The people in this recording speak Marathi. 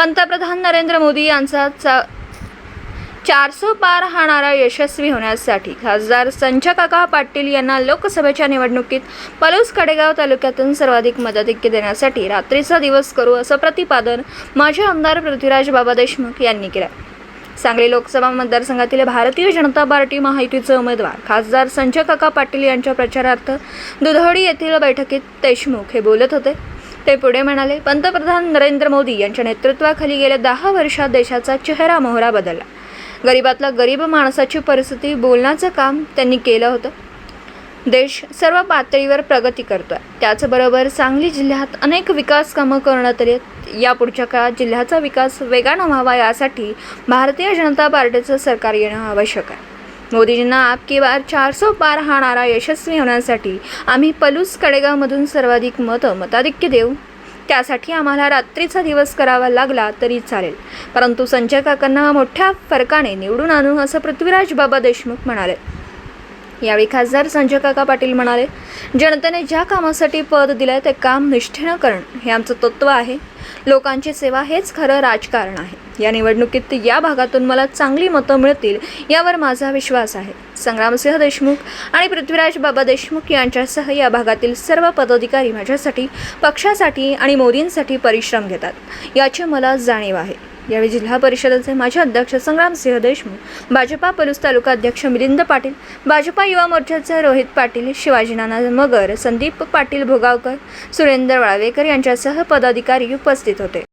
पंतप्रधान नरेंद्र मोदी यांचा चा चारसो पार हा नारा यशस्वी होण्यासाठी खासदार संचकाका पाटील यांना लोकसभेच्या निवडणुकीत पलूस कडेगाव तालुक्यातून सर्वाधिक मदतिक्य देण्यासाठी रात्रीचा दिवस करू असं प्रतिपादन माजी आमदार पृथ्वीराज बाबा देशमुख यांनी केलं. सांगली लोकसभा मतदारसंघातील भारतीय जनता पार्टी महायुतीचे उमेदवार खासदार संजय काका पाटील यांच्या प्रचारार्थ दुधवडी येथील बैठकीत देशमुख हे बोलत होते. ते पुढे म्हणाले पंतप्रधान नरेंद्र मोदी यांच्या नेतृत्वाखाली गेल्या दहा वर्षात देशाचा चेहरा मोहरा बदलला. गरिबातला गरीब माणसाची परिस्थिती बोलण्याचं काम त्यांनी केलं होतं. देश सर्व पातळीवर प्रगती करतोय. त्याचबरोबर सांगली जिल्ह्यात अनेक विकास कामं करण्यात आली आहेत यापुढच्या काळात जिल्ह्याचा विकास वेगानं व्हावा यासाठी भारतीय जनता पार्टीचं सरकार येणं आवश्यक आहे. मोदीजींना आपकी बार चारसो पार हा नारा यशस्वी होण्यासाठी आम्ही पलूस कडेगावमधून सर्वाधिक मतं मताधिक्य देऊ. त्यासाठी आम्हाला रात्रीचा दिवस करावा लागला तरी चालेल. परंतु संजय काकांना मोठ्या फरकाने निवडून आणू असं पृथ्वीराज बाबा देशमुख म्हणाले. यावेळी खासदार संजय काका पाटील म्हणाले जनतेने ज्या कामासाठी पद दिलंय ते काम निष्ठेनं करणं हे आमचं तत्त्व आहे. लोकांची सेवा हेच खरं राजकारण आहे. या निवडणुकीत या भागातून मला चांगली मतं मिळतील यावर माझा विश्वास आहे. संग्रामसिंह देशमुख आणि पृथ्वीराज बाबा देशमुख यांच्यासह या भागातील सर्व पदाधिकारी माझ्यासाठी पक्षासाठी आणि मोदींसाठी परिश्रम घेतात. याची मला जाणीव आहे. यावेळी जिल्हा परिषदेचे माजी अध्यक्ष संग्रामसिंह देशमुख भाजपा पलूस तालुका अध्यक्ष मिलिंद पाटील भाजपा युवा मोर्चाचे रोहित पाटील शिवाजीनाना मगर संदीप पाटील भोगावकर सुरेंद्र वाळवेकर यांच्यासह पदाधिकारी उपस्थित होते.